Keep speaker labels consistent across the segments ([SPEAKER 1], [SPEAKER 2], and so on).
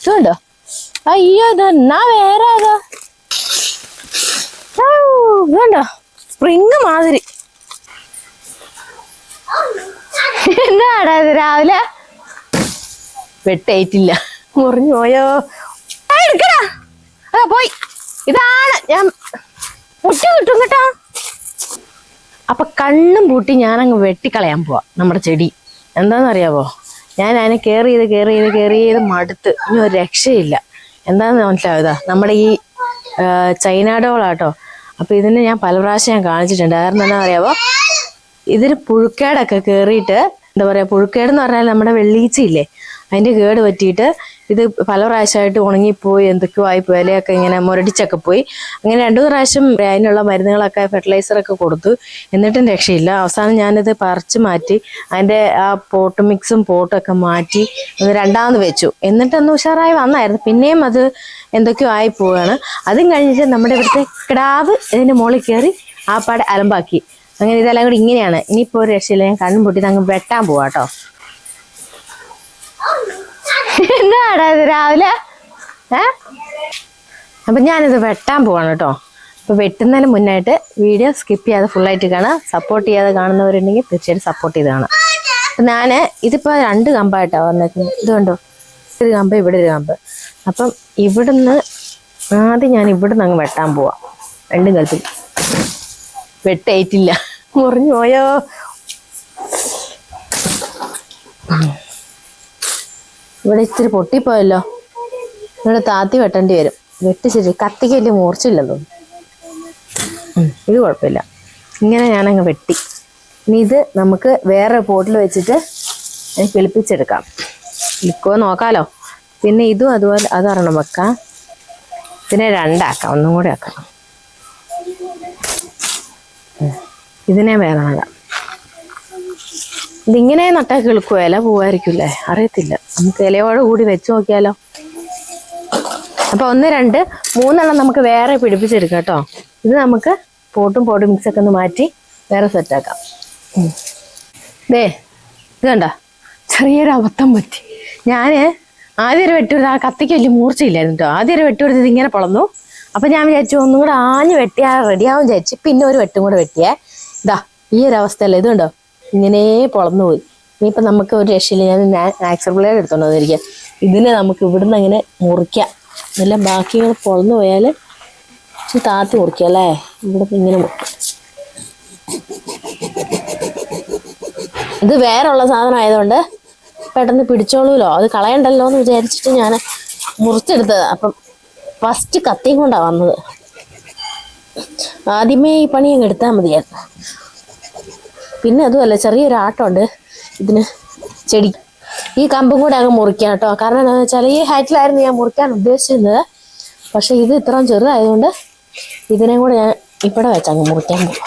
[SPEAKER 1] ഇതുണ്ടോ? അയ്യോ ഇതെന്നാ വേറെ ഏതാ? വേണ്ട സ്പ്രിങ് മാതിരി. എന്നാടാ ഇത് രാവിലെ? വെട്ടേറ്റില്ല. മുറിഞ്ഞു പോയോ? എടുക്കടാ. ആ പോയി. ഇതാണ് ഞാൻ മുറ്റ കിട്ടും കേട്ടോ. അപ്പൊ കണ്ണും പൂട്ടി ഞാനങ്ങ് വെട്ടിക്കളയാൻ പോവാ. നമ്മുടെ ചെടി. എന്താണെന്നറിയാവോ? ഞാൻ അതിനെ കെയർ ചെയ്ത് കെയർ ചെയ്ത് കെയർ ചെയ്ത് മടുത്ത്. ഇനി ഒരു രക്ഷയില്ല. എന്താന്ന് മനസ്സിലാവുക നമ്മുടെ ഈ ചൈന ഡോളാട്ടോ. അപ്പൊ ഇതിനെ ഞാൻ പല പ്രാവശ്യം ഞാൻ കാണിച്ചിട്ടുണ്ട്. കാരണം എന്താ പറയാവോ ഇതിന് പുഴുക്കേടൊക്കെ കയറിയിട്ട് എന്താ പറയാ പുഴുക്കേട് എന്ന് പറഞ്ഞാൽ നമ്മുടെ വെള്ളീച്ചയില്ലേ? അതിന്റെ കേട് പറ്റിയിട്ട് ഇത് പല പ്രാവശ്യമായിട്ട് ഉണങ്ങിപ്പോയി എന്തൊക്കെയോ ആയി ഇലയൊക്കെ ഇങ്ങനെ മുരടിച്ചൊക്കെ പോയി. അങ്ങനെ രണ്ടു പ്രാവശ്യം അതിനുള്ള മരുന്നുകളൊക്കെ ഫെർട്ടിലൈസറൊക്കെ കൊടുത്തു. എന്നിട്ടും രക്ഷയില്ല. അവസാനം ഞാനിത് പറിച്ച് മാറ്റി അതിന്റെ ആ പോട്ട് മിക്സും പോട്ടൊക്കെ മാറ്റി ഒന്ന് രണ്ടാമത് വെച്ചു. എന്നിട്ടൊന്ന് ഉഷാറായി വന്നായിരുന്നു. പിന്നെയും അത് എന്തൊക്കെയോ ആയി പോവുകയാണ്. അതും കഴിഞ്ഞിട്ട് നമ്മുടെ ഇവിടുത്തെ കിടാവ് ഇതിന്റെ മുകളിൽ കയറി ആ പാടെ അലമ്പാക്കി. അങ്ങനെ ഇതെല്ലാം കൂടി ഇങ്ങനെയാണ്. ഇനിയിപ്പോൾ ഒരു രക്ഷയില്ല. ഞാൻ കണ്ണും പൊട്ടി അങ്ങ് വെട്ടാൻ പോവാട്ടോ. എന്താടാ ഇത് രാവിലെ? അപ്പൊ ഞാനിത് വെട്ടാൻ പോവാണ് കേട്ടോ. അപ്പൊ വെട്ടുന്നതിന് മുന്നായിട്ട് വീഡിയോ സ്കിപ്പ് ചെയ്യാതെ ഫുള്ളായിട്ട് കാണാം സപ്പോർട്ട് ചെയ്യാതെ കാണുന്നവരുണ്ടെങ്കിൽ തീർച്ചയായിട്ടും സപ്പോർട്ട് ചെയ്ത് കാണാം അപ്പൊ ഞാൻ ഇതിപ്പോ രണ്ട് കമ്പായിട്ടാ വന്നേക്കുന്നത്. ഇത് കണ്ടോ? ഒരു കമ്പ് ഇവിടെ ഒരു കമ്പ്. അപ്പം ഇവിടുന്ന് ആദ്യം ഞാൻ ഇവിടുന്ന് അങ്ങ് വെട്ടാൻ പോവാ. രണ്ടും കൽപ്പിൽ വെട്ടേറ്റില്ല. മുറിഞ്ഞു പോയോ? ഇവിടെ ഇച്ചിരി പൊട്ടിപ്പോയല്ലോ. ഇവിടെ താത്തി വെട്ടേണ്ടി വരും. വെട്ടി ശരി കത്തിക്ക് വലിയ മൂർച്ചയില്ലെന്ന് ഇത് കുഴപ്പമില്ല. ഇങ്ങനെ ഞാനങ്ങ് വെട്ടി. ഇനി ഇത് നമുക്ക് വേറെ പോട്ടിൽ വെച്ചിട്ട് കിളിപ്പിച്ചെടുക്കാം കിളിക്കോ നോക്കാലോ. പിന്നെ ഇതും അതുപോലെ അതൊരെണ്ണം വെക്കാം. പിന്നെ രണ്ടാക്കാം. ഒന്നും കൂടെ ആക്കാം. ഇതിനെ വേറെ നടാം ഇതിങ്ങനെ നട്ടാൽ കിളുക്കുമോ ഇല പോവായിരിക്കില്ലേ അറിയത്തില്ല. നമുക്ക് ഇലയോട് കൂടി വെച്ച് നോക്കിയാലോ? അപ്പൊ ഒന്ന് രണ്ട് മൂന്നെണ്ണം നമുക്ക് വേറെ പിടിപ്പിച്ചെടുക്കാം കേട്ടോ ഇത് നമുക്ക് പോട്ടും പോട്ടും മിക്സ് ഒക്കെ ഒന്ന് മാറ്റി വേറെ സെറ്റാക്കാം ദേ ഇത് കണ്ട? ചെറിയൊരു അബദ്ധം പറ്റി. ഞാൻ ആദ്യം ഒരു വെട്ടുകൊടുത്ത് ആ കത്തിക്ക് വലിയ മൂർച്ചയില്ലായിരുന്നു കേട്ടോ ആദ്യം ഒരു വെട്ടുകൊടുത്ത് ഇതിങ്ങനെ പൊളന്നു. അപ്പൊ ഞാൻ വിചാരിച്ചു ഒന്നും കൂടെ ആഞ്ഞ് വെട്ടിയാൽ റെഡിയാവും വിചാരിച്ചു പിന്നെ ഒരു വെട്ടും കൂടെ വെട്ടിയേ. ഇതാ ഈ ഒരു അവസ്ഥയല്ലേ? ഇത് കണ്ടോ? ഇങ്ങനെ പൊളന്നു പോയി. ഇനിയിപ്പോൾ നമുക്ക് ഒരു രക്ഷയില്ല. ഞാൻ ആക്സർ ബ്ലേഡ് എടുത്തോണ്ട് വന്നിരിക്കുക ഇതിനെ നമുക്ക് ഇവിടുന്ന് അങ്ങനെ മുറിക്കാം. എല്ലാം ബാക്കികൾ പൊളന്നു പോയാൽ താത്തി മുറിക്കാം അല്ലേ? ഇവിടെ ഇങ്ങനെ ഇത് വേറുള്ള സാധനം ആയതുകൊണ്ട് പെട്ടെന്ന് പിടിച്ചോളൂലോ. അത് കളയണ്ടല്ലോ എന്ന് വിചാരിച്ചിട്ട് ഞാൻ മുറിച്ചെടുത്തത്. അപ്പം ഫസ്റ്റ് കത്തിയും കൊണ്ടാണ് വന്നത്. ആദ്യമേ ഈ പണി അങ്ങ് എടുത്താൽ മതിയായിരുന്നു. പിന്നെ അതുമല്ല ചെറിയൊരു ആട്ടമുണ്ട് ഇതിന് ചെടി. ഈ കമ്പും കൂടെ അങ്ങ് മുറിക്കാം കേട്ടോ. കാരണം എന്താണെന്ന് വെച്ചാൽ ഈ ഹൈറ്റിലായിരുന്നു ഞാൻ മുറിക്കാൻ ഉദ്ദേശിച്ചിരുന്നത്. പക്ഷെ ഇത് ഇത്രയും ചെറുതായതുകൊണ്ട് ഇതിനെ കൂടെ ഞാൻ ഇവിടെ വെച്ചങ്ങ് മുറിക്കാൻ പോകും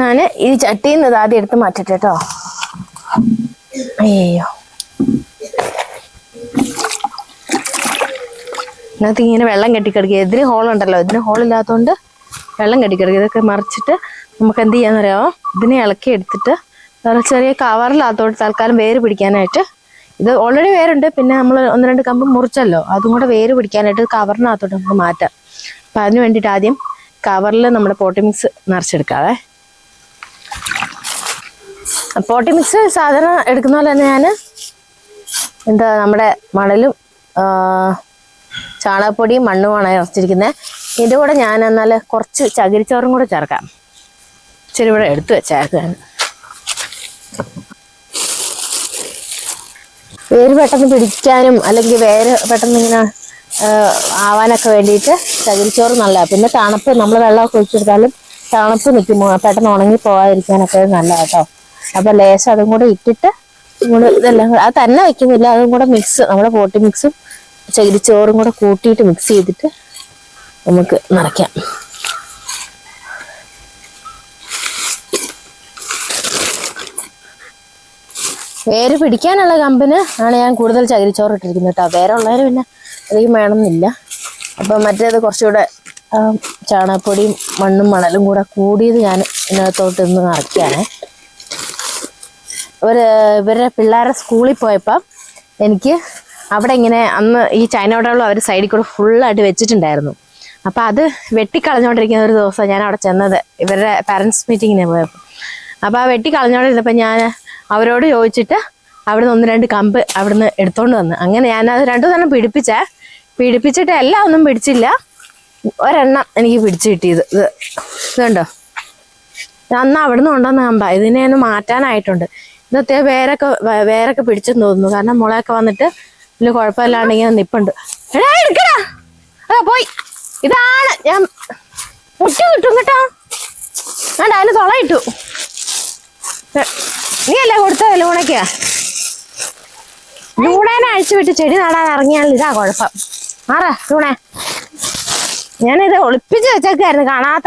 [SPEAKER 1] ഞാൻ ഈ ചട്ടിയിൽ നിന്ന് ആദ്യം എടുത്ത് മാറ്റട്ടെ കേട്ടോ. അയ്യോ. ഇതിനകത്ത് ഇങ്ങനെ വെള്ളം കെട്ടിക്കിടക്കുക. ഇതിന് ഹോളുണ്ടല്ലോ ഇതിന് ഹോളില്ലാത്തതുകൊണ്ട് വെള്ളം കെട്ടിക്കിടക്കുക. ഇതൊക്കെ മറിച്ചിട്ട് നമുക്ക് എന്ത് ചെയ്യാന്നറിയാമോ ഇതിനെ ഇളക്കി എടുത്തിട്ട് ചെറിയ കവറിലാത്തോട്ട് തൽക്കാലം വേര് പിടിക്കാനായിട്ട്. ഇത് ഓൾറെഡി വേരുണ്ട് പിന്നെ നമ്മൾ ഒന്ന് രണ്ട് കമ്പ് മുറിച്ചല്ലോ. അതും കൂടെ വേര് പിടിക്കാനായിട്ട് കവറിനകത്തോട്ട് നമുക്ക് മാറ്റാം. അപ്പം അതിന് വേണ്ടിയിട്ട് ആദ്യം കവറിൽ നമ്മുടെ പോട്ടി മിക്സ് നിറച്ചെടുക്കാവേ. പോട്ടി മിക്സ് സാധാരണ എടുക്കുന്ന പോലെ തന്നെ ഞാൻ എന്താ നമ്മുടെ മണലും ചാണകപ്പൊടിയും മണ്ണുമാണ് ഇറച്ചിരിക്കുന്നത് ഇതിന്റെ കൂടെ ഞാൻ എന്നാൽ കുറച്ച് ചകിരിച്ചോറും കൂടെ ചേർക്കാം. ഇച്ചിരി ഇവിടെ എടുത്തു വെച്ചേക്കാൻ വേര് പെട്ടെന്ന് പിടിക്കാനും അല്ലെങ്കിൽ വേര് പെട്ടെന്ന് ഇങ്ങനെ ആവാനൊക്കെ വേണ്ടിയിട്ട് ചകിരിച്ചോറ് നല്ലതാണ് പിന്നെ തണുപ്പ് നമ്മൾ വെള്ളമൊക്കെ ഒഴിച്ചെടുത്താലും തണുപ്പ് നിൽക്കുമ്പോൾ പെട്ടെന്ന് ഉണങ്ങി പോകാതിരിക്കാനൊക്കെ നല്ലതാണ് കേട്ടോ. അപ്പൊ ലേശം അതും കൂടെ ഇട്ടിട്ട് ഇങ്ങോട്ട് ഇതെല്ലാം കൂടെ അത് തന്നെ വെക്കുന്നില്ല. അതും കൂടെ മിക്സ് നമ്മുടെ പോട്ടി മിക്സും ചകിരിച്ചോറും കൂടെ കൂട്ടിയിട്ട് മിക്സ് ചെയ്തിട്ട് നമുക്ക് നിറയ്ക്കാം വേര് പിടിക്കാനുള്ള കമ്പിന് ആണ് ഞാൻ കൂടുതൽ ചകിരിച്ചോറ് ഇട്ടിരിക്കുന്നത് കേട്ടോ. വേറെ ഉള്ളതിന് പിന്നെ അധികം വേണമെന്നില്ല. അപ്പം മറ്റേത് കുറച്ചുകൂടെ ചാണകപ്പൊടിയും മണ്ണും മണലും കൂടെ കൂടിയത് ഞാൻ ഇതിനകത്തോട്ട് ഇന്ന് നിറയ്ക്കുകയാണ്. ഒരു ഇവരുടെ പിള്ളേരെ സ്കൂളിൽ പോയപ്പം എനിക്ക് അവിടെ ഇങ്ങനെ അന്ന് ഈ ചൈനയോടുള്ള അവർ സൈഡിൽ കൂടെ ഫുള്ളായിട്ട് വെച്ചിട്ടുണ്ടായിരുന്നു. അപ്പം അത് വെട്ടിക്കളഞ്ഞുകൊണ്ടിരിക്കുന്ന ഒരു ദിവസം ഞാൻ അവിടെ ചെന്നത് ഇവരുടെ പാരൻസ് മീറ്റിങ്ങിന് പോയപ്പോൾ അപ്പോൾ ആ വെട്ടിക്കളഞ്ഞുകൊണ്ടിരുന്നപ്പോൾ ഞാൻ അവരോട് ചോദിച്ചിട്ട് അവിടുന്ന് ഒന്ന് രണ്ട് കമ്പ് അവിടുന്ന് എടുത്തോണ്ട് വന്ന്. അങ്ങനെ ഞാൻ അത് രണ്ടു തന്നെ പിടിപ്പിച്ചേ. പിടിപ്പിച്ചിട്ട് എല്ലാം ഒന്നും പിടിച്ചില്ല. ഒരെണ്ണം എനിക്ക് പിടിച്ചു കിട്ടിയത്. ഇത് ഇതുണ്ടോ? അന്ന് അവിടുന്ന് കൊണ്ടുവന്ന കമ്പ. ഇതിനെ ഒന്ന് മാറ്റാനായിട്ടുണ്ട്. ഇന്നത്തെ വേരൊക്കെ വേരൊക്കെ പിടിച്ചെന്ന് തോന്നുന്നു. കാരണം മുളയൊക്കെ വന്നിട്ട് വലിയ കുഴപ്പമില്ലാണ്ട് ഇങ്ങനെ നിപ്പുണ്ട്. എടാ ആ പോയി. ഇതാണ് ഞാൻ മുറ്റ കിട്ടും കേട്ടോ. വേണ്ട അതിന് ഏ, നീ അല്ലേ കൊടുത്തത് ലൂണയ്ക്ക് ലൂണേനെ അഴിച്ചു വിട്ട് ചെടി നടാൻ ഇറങ്ങിയാൽ ഇതാ കുഴപ്പം. ആറാ ലൂണെ. ഞാനിത് ഒളിപ്പിച്ച് വെച്ചേക്കായിരുന്നു കാണാത്ത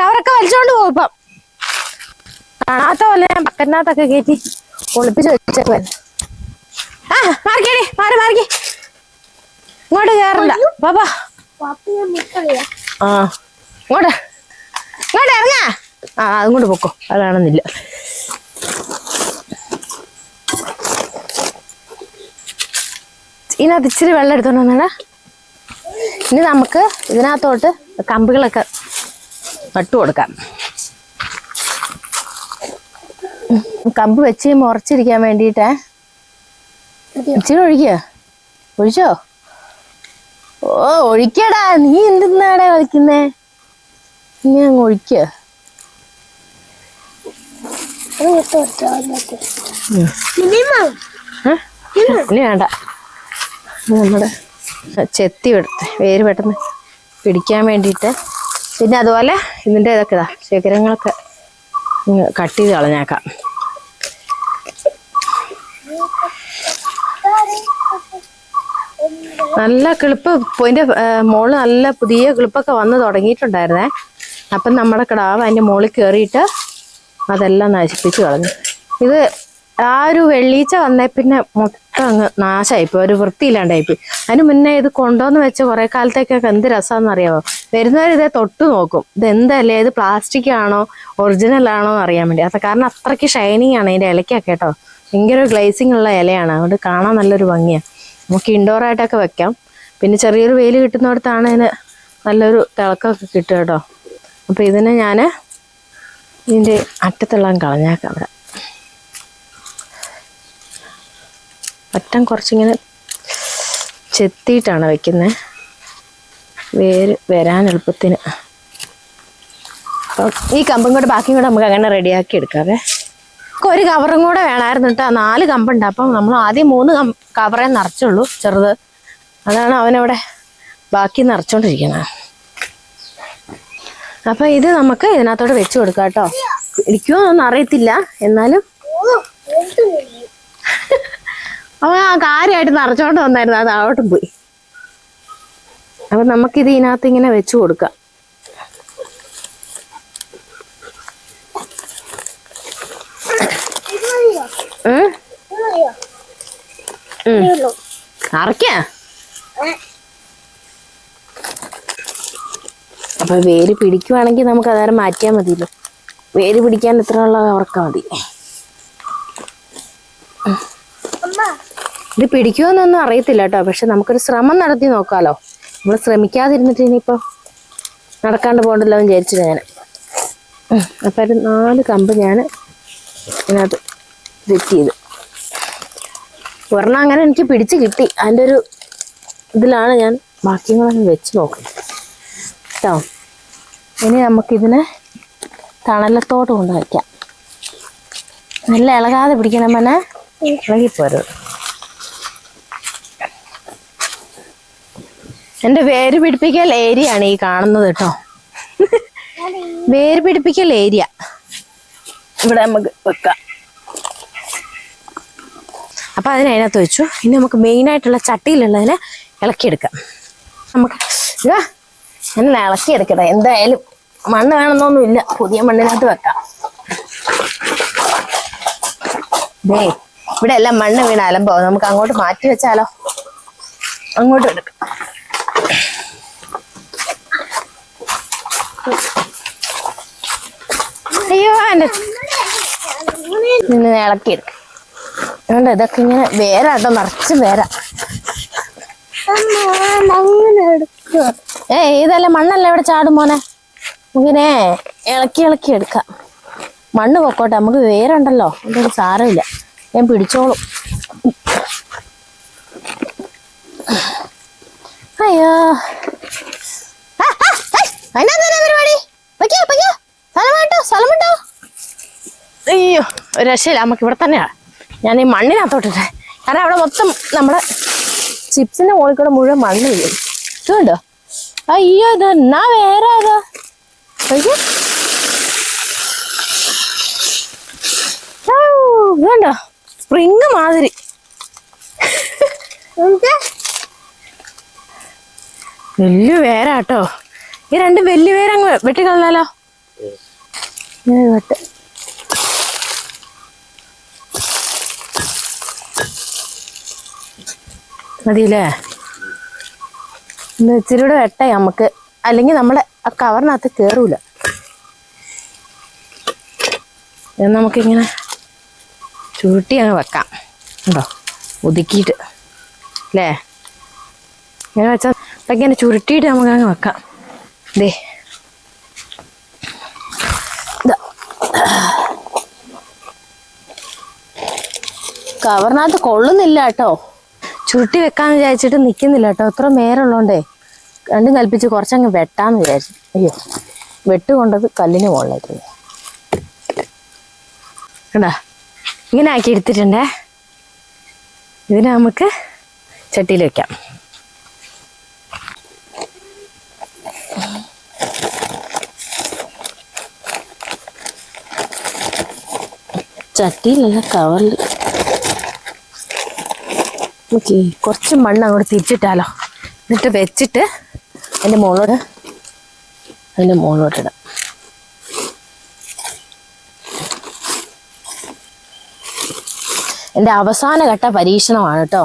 [SPEAKER 1] കവറൊക്കെ വലിച്ചോണ്ട് പോകും ഇപ്പം. കാണാത്ത പോലെ ഞാൻ ബക്കറ്റിനകത്തൊക്കെ കയറ്റി ഒളിപ്പിച്ച് വെച്ചേക്കുമായിരുന്നു ആ മാറിക്കേടി മാറി മാറിക്കേ. ഇങ്ങോട്ട് കേറണ്ട. പാപ്പാ ആ ഇങ്ങോട്ട്. ഇങ്ങോട്ട് ഇറങ്ങാ. ആ അതുകൊണ്ട് പൊക്കോ. അത് വേണമെന്നില്ല ഇതിനകത്ത് ഇച്ചിരി വെള്ളം എടുത്തോണ്ട് വന്നാണ് ഇനി നമുക്ക് ഇതിനകത്തോട്ട് കമ്പുകളൊക്കെ നട്ടു കൊടുക്കാം. കമ്പ് വെച്ച് മുറച്ചിരിക്കാൻ വേണ്ടിയിട്ടേ. ഇച്ചിരി ഒഴിക്കുക ഒഴിച്ചോ? ഓ ഒഴിക്കടാ. നീ എന്തിന്നാടെ കളിക്കുന്നേ? നീ അങ്ങ് ഒഴിക്കുക ഇനി വേണ്ട. ഇനി നമ്മുടെ ചെത്തി എടുത്ത് വേര് പെട്ടെന്ന് പിടിക്കാൻ വേണ്ടിയിട്ട്. പിന്നെ അതുപോലെ ഇതിന്റെ ഇതൊക്കെ ഇതാ ശേഖരങ്ങളൊക്കെ കട്ട് ചെയ്ത് കളഞ്ഞേക്കാം. നല്ല കിളിപ്പ് ഇതിന്റെ മോൾ നല്ല പുതിയ കിളിപ്പൊക്കെ വന്ന് തുടങ്ങിയിട്ടുണ്ടായിരുന്നേ. അപ്പം നമ്മുടെ കിടാവ് അതിന്റെ മുകളിൽ കയറിയിട്ട് അതെല്ലാം നശിപ്പിച്ച് കളഞ്ഞു. ഇത് ആ ഒരു വെള്ളീച്ച വന്നേ പിന്നെ മൊത്തം അങ്ങ് നാശമായിപ്പോയി ഒരു വൃത്തിയില്ലാണ്ടായിപ്പോയി. അതിന് മുന്നേ ഇത് കൊണ്ടുവന്ന് വെച്ച കുറെ കാലത്തേക്കൊക്കെ എന്ത് അറിയാവോ വരുന്നവർ ഇതേ തൊട്ട് നോക്കും. ഇത് എന്തല്ലേ? ഇത് പ്ലാസ്റ്റിക് ആണോ? ഒറിജിനൽ ആണോ എന്ന് അറിയാൻ വേണ്ടി. അത് കാരണം അത്രയ്ക്ക് ഷൈനിങ് ആണ് ഇതിന്റെ ഇലയ്ക്കൊക്കെ കേട്ടോ. ഭയങ്കര ഗ്ലേസിംഗ് ഉള്ള ഇലയാണ്. അതുകൊണ്ട് കാണാൻ നല്ലൊരു ഭംഗിയാ. നമുക്ക് ഇൻഡോർ ആയിട്ടൊക്കെ വെക്കാം. പിന്നെ ചെറിയൊരു വെയിൽ കിട്ടുന്നിടത്താണ് ഇതിന് നല്ലൊരു തിളക്കമൊക്കെ കിട്ടുക കേട്ടോ. അപ്പോൾ ഇതിനെ ഞാൻ ഇതിന്റെ അറ്റത്തുള്ള കളഞ്ഞേക്കാം. അവിടെ അറ്റം കുറച്ചിങ്ങനെ ചെത്തിയിട്ടാണ് വെക്കുന്നത് വേര് വരാൻ എളുപ്പത്തിന്. അപ്പം ഈ കമ്പും കൂടെ ബാക്കിയും കൂടെ നമുക്ക് അങ്ങനെ റെഡിയാക്കി എടുക്കാവേ. ഒരു കവറും കൂടെ വേണമായിരുന്നു കേട്ടോ. നാല് കമ്പുണ്ട്. അപ്പം നമ്മൾ ആദ്യം മൂന്ന് കം കവറേ നിറച്ചുള്ളൂ. ചെറുത്. അതാണ് അവനവിടെ ബാക്കി നിറച്ചോണ്ടിരിക്കുന്നത് അപ്പം ഇത് നമുക്ക് ഇതിനകത്തോട്ട് വെച്ച് കൊടുക്കാം കേട്ടോ. ഇരിക്കുമോ എന്നൊന്നും അറിയത്തില്ല. എന്നാലും അവൻ ആ കാര്യമായിട്ട് നിറച്ചോണ്ട് വന്നായിരുന്നു അത് അവിടെ പോയി. അപ്പൊ നമുക്കിത് ഇതിനകത്ത് ഇങ്ങനെ വെച്ചു കൊടുക്കാം. അപ്പൊ വേര് പിടിക്കുവാണെങ്കിൽ നമുക്ക് അതാരം മാറ്റിയാൽ മതിയല്ലോ. വേര് പിടിക്കാൻ എത്ര ഉള്ള ഉറക്കം മതി. ഇത് പിടിക്കുമെന്നൊന്നും അറിയത്തില്ല കേട്ടോ. പക്ഷെ നമുക്കൊരു ശ്രമം നടത്തി നോക്കാലോ. നമ്മൾ ശ്രമിക്കാതിരുന്നിട്ട് ഇനിയിപ്പോ നടക്കാണ്ട് പോകണ്ടല്ലോ എന്ന് വിചാരിച്ചു ഞാൻ അപ്പോൾ അപ്പൊ ഒരു നാല് കമ്പ് ഞാൻ ഇതിനകത്ത് സെറ്റ് ചെയ്തു. ഒരെണ്ണം അങ്ങനെ എനിക്ക് പിടിച്ച് കിട്ടി. അതിന്റെ ഒരു ഇതിലാണ് ഞാൻ ബാക്കിയങ്ങളൊന്ന് വെച്ച് നോക്കുന്നത്. കേട്ടോ ഇനി നമുക്കിതിനെ തണലത്തോട്ട് കൊണ്ട് വയ്ക്കാം നല്ല ഇളകാതെ പിടിക്കണം മനെ. ഇളകിപ്പോരുത് എന്റെ വേര് പിടിപ്പിക്കൽ ഏരിയ ആണ് ഈ കാണുന്നത് കേട്ടോ. വേര് പിടിപ്പിക്കൽ ഏരിയ ഇവിടെ നമുക്ക് വെക്കാം. അപ്പൊ അതിന് അതിനകത്ത് വെച്ചു. ഇനി നമുക്ക് മെയിൻ ആയിട്ടുള്ള ചട്ടിയിലുള്ളതിനെ ഇളക്കിയെടുക്കാം. നമുക്ക് എന്നെ ഇളക്കിയെടുക്കട്ടെ. എന്തായാലും മണ്ണ് വേണമെന്നൊന്നുമില്ല. പുതിയ മണ്ണിനകത്ത് വെക്കാം. ഇവിടെ എല്ലാം മണ്ണ് വീണ അലമ്പോ നമുക്ക് അങ്ങോട്ട് മാറ്റി വെച്ചാലോ? അങ്ങോട്ട് എടുക്കാം. നിന്ന് ഇളക്കിയെടുക്കാം അതുകൊണ്ട് ഇതൊക്കെ ഇങ്ങനെ വേരാട്ടോ കേട്ടോ
[SPEAKER 2] നിറച്ച് വേറെ
[SPEAKER 1] ഏ ഇതല്ല മണ്ണല്ല ഇവിടെ ചാടും മോനെ? ഇങ്ങനെ ഇളക്കി ഇളക്കി എടുക്കാം. മണ്ണ് പൊക്കോട്ടെ നമുക്ക് വേരുണ്ടല്ലോ. അതൊന്നും സാരമില്ല. ഞാൻ പിടിച്ചോളും അയ്യോ ആ, ആ, ഏയ്, അതിനെന്തിനാ അയ്യോ ഒരു രക്ഷയില്ല. നമുക്ക് ഇവിടെ തന്നെയാണ് ഞാൻ ഈ മണ്ണിനകത്തോട്ടിട്ടെ കാരണം അവിടെ മൊത്തം നമ്മുടെ ചിപ്സിന്റെ മുകളിൽ കൂടെ മുഴുവൻ മണ്ണ് വീഴും. അയ്യോ ഇത് എന്നാ വേറെ അത് നോക്കിയേ. ഔ, ഇതുണ്ടോ സ്പ്രിങ് മാതിരി
[SPEAKER 2] നമുക്ക്
[SPEAKER 1] വലിയ വേരാട്ടോ ഈ രണ്ട് വലിയ വേരങ്ങ് വെട്ടിക്കളഞ്ഞാലോ? വെട്ട്. മതിയില്ലേ? ഇച്ചിരി കൂടെ വെട്ടേ നമുക്ക്. അല്ലെങ്കിൽ നമ്മളെ ആ കവറിനകത്ത് കേറൂല. നമുക്കിങ്ങനെ ചുരുട്ടി അങ്ങ് വെക്കാം. ഉണ്ടോ ഒതുക്കിയിട്ട്. അല്ലേ? ഇങ്ങനെ വെച്ചാൽ അപ്പം ഇങ്ങനെ ചുരുട്ടിയിട്ട് നമുക്ക് അങ്ങ് വെക്കാം. ദേ. കവറിനകത്ത് കൊള്ളുന്നില്ല കേട്ടോ. ചുരുട്ടി വെക്കാന്ന് വിചാരിച്ചിട്ട് നിൽക്കുന്നില്ല കേട്ടോ. ഇത്ര നേരമുള്ളതുകൊണ്ടേ രണ്ടും കൽപ്പിച്ച് കുറച്ചങ്ങ് വെട്ടാന്ന് വിചാരിച്ചു. അയ്യോ വെട്ട് കൊണ്ടത് കല്ലിന് മുകളിലേക്ക് കണ്ടാ? ഇങ്ങനെ ആക്കി എടുത്തിട്ടുണ്ടേ. ഇതിനെ നമുക്ക് ചട്ടിയിൽ വെക്കാം. ചട്ടിയിലല്ല കവറിൽ. ഈ കുറച്ച് മണ്ണ് അങ്ങോട്ട് തിരിച്ചിട്ടാലോ? എന്നിട്ട് വെച്ചിട്ട് അതിന്റെ മുകളോട് അതിന്റെ മുകളോട്ടിടാം എന്റെ അവസാന ഘട്ട പരീക്ഷണമാണ് കേട്ടോ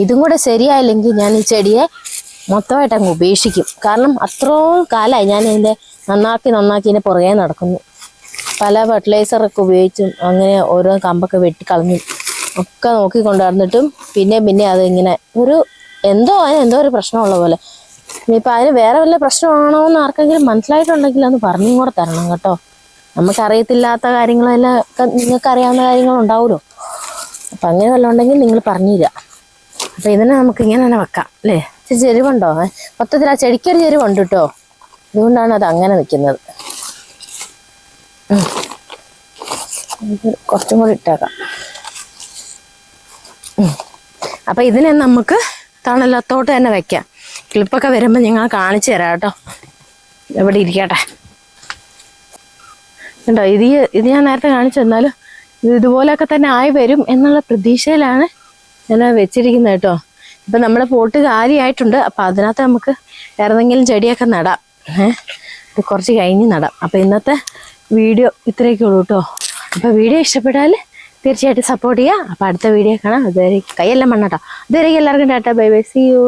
[SPEAKER 1] ഇതും കൂടെ ശരിയായില്ലെങ്കിൽ ഞാൻ ഈ ചെടിയെ മൊത്തമായിട്ട് അങ്ങ് ഉപേക്ഷിക്കും. കാരണം അത്രയും കാലമായി ഞാൻ ഇതിന്റെ നന്നാക്കി നന്നാക്കി ഇതിന്റെ പുറകെ നടക്കുന്നു. പല ഫെർട്ടിലൈസറൊക്കെ ഉപയോഗിച്ചും അങ്ങനെ ഓരോ കമ്പൊക്കെ വെട്ടിക്കളഞ്ഞും ഒക്കെ നോക്കി കൊണ്ടുവന്നിട്ടും പിന്നെ പിന്നെ അതിങ്ങനെ ഒരു എന്തോ അതിന് എന്തോ ഒരു പ്രശ്നമുള്ള പോലെ. ഇനിയിപ്പോൾ അതിന് വേറെ വല്ല പ്രശ്നമാണോ എന്ന് ആർക്കെങ്കിലും മനസ്സിലായിട്ടുണ്ടെങ്കിൽ അത് പറഞ്ഞും കൂടെ തരണം കേട്ടോ. നമുക്കറിയത്തില്ലാത്ത കാര്യങ്ങളെല്ലാം നിങ്ങൾക്ക് അറിയാവുന്ന കാര്യങ്ങളുണ്ടാവുമല്ലോ. അപ്പം അങ്ങനെ വല്ലതും ഉണ്ടെങ്കിൽ നിങ്ങൾ പറഞ്ഞുതരാ അപ്പം ഇതിനെ നമുക്ക് ഇങ്ങനെ തന്നെ വെക്കാം അല്ലേ? ചെരുവുണ്ടോ? മൊത്തത്തിൽ ആ ചെടിക്കൊരു ചെരുവുണ്ട് കേട്ടോ. അതുകൊണ്ടാണ് അത് അങ്ങനെ നിൽക്കുന്നത്. കുറച്ചും കൂടി ഇട്ടേക്കാം. അപ്പൊ ഇതിനെ നമുക്ക് തണലത്തോട്ട് തന്നെ വെക്കാം. ക്ലിപ്പൊക്കെ വരുമ്പോൾ ഞങ്ങൾ കാണിച്ചു തരാം കേട്ടോ. എവിടെ ഇരിക്കട്ടെ. കണ്ടോ ഇത് ഇത് ഞാൻ നേരത്തെ കാണിച്ചു തന്നാലും ഇത് ഇതുപോലെയൊക്കെ തന്നെ ആയി വരും എന്നുള്ള പ്രതീക്ഷയിലാണ് ഞാൻ വെച്ചിരിക്കുന്നത് കേട്ടോ. ഇപ്പൊ നമ്മുടെ പോട്ട് കാലിയായിട്ടുണ്ട്. അപ്പൊ അതിനകത്ത് നമുക്ക് ഏതെങ്കിലും ചെടിയൊക്കെ നടാം. ഏഹ് കുറച്ച് കഴിഞ്ഞ് നടാം. അപ്പൊ ഇന്നത്തെ വീഡിയോ ഇത്രയൊക്കെ ഉള്ളൂ കേട്ടോ അപ്പൊ വീഡിയോ ഇഷ്ടപ്പെട്ടാൽ തീർച്ചയായിട്ടും സപ്പോർട്ട് ചെയ്യുക. അപ്പൊ അടുത്ത വീഡിയോ കാണാം. അതുവരെ കൈയെല്ലാം മണ്ണാട്ടോ. അതുവരെ എല്ലാവർക്കും tata. Bye bye. See you